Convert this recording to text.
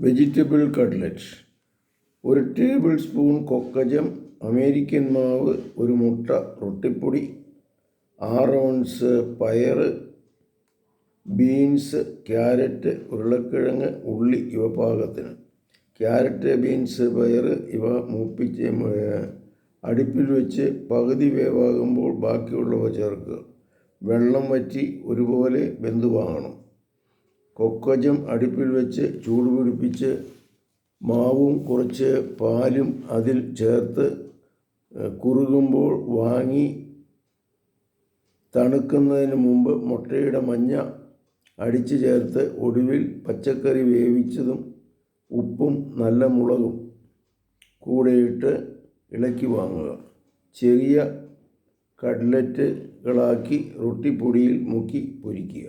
Vegetable cutlet ഒരു table spoon കൊക്കജം American മാവ് ഒരു മുട്ട റൊട്ടിപ്പൊടി ആറ് ഔൺസ് പയർ ബീൻസ് ക്യാരറ്റ് ഉരുളക്കിഴങ്ങ് ഉള്ളി ഇവ പാകത്തിന്. ക്യാരറ്റ് ബീൻസ് പയർ ഇവ മൂപ്പിച്ച് അടുപ്പിൽ വെച്ച് പകുതി വേവാകുമ്പോൾ ബാക്കിയുള്ളവ ചേർക്കുക. വെള്ളം വറ്റി ഒരുപോലെ വെന്ത് കൊക്കജം അടുപ്പിൽ വെച്ച് ചൂട് പിടിപ്പിച്ച് മാവും കുറച്ച് പാലും അതിൽ ചേർത്ത് കുറുകുമ്പോൾ വാങ്ങി തണുക്കുന്നതിന് മുമ്പ് മുട്ടയുടെ മഞ്ഞ അടിച്ചു ചേർത്ത് ഒടുവിൽ പച്ചക്കറി വേവിച്ചതും ഉപ്പും നല്ല മുളകും കൂടെയിട്ട് ഇളക്കി വാങ്ങുക. ചെറിയ കട്ലറ്റുകളാക്കി റൊട്ടിപ്പൊടിയിൽ മുക്കി പൊരിക്കുക.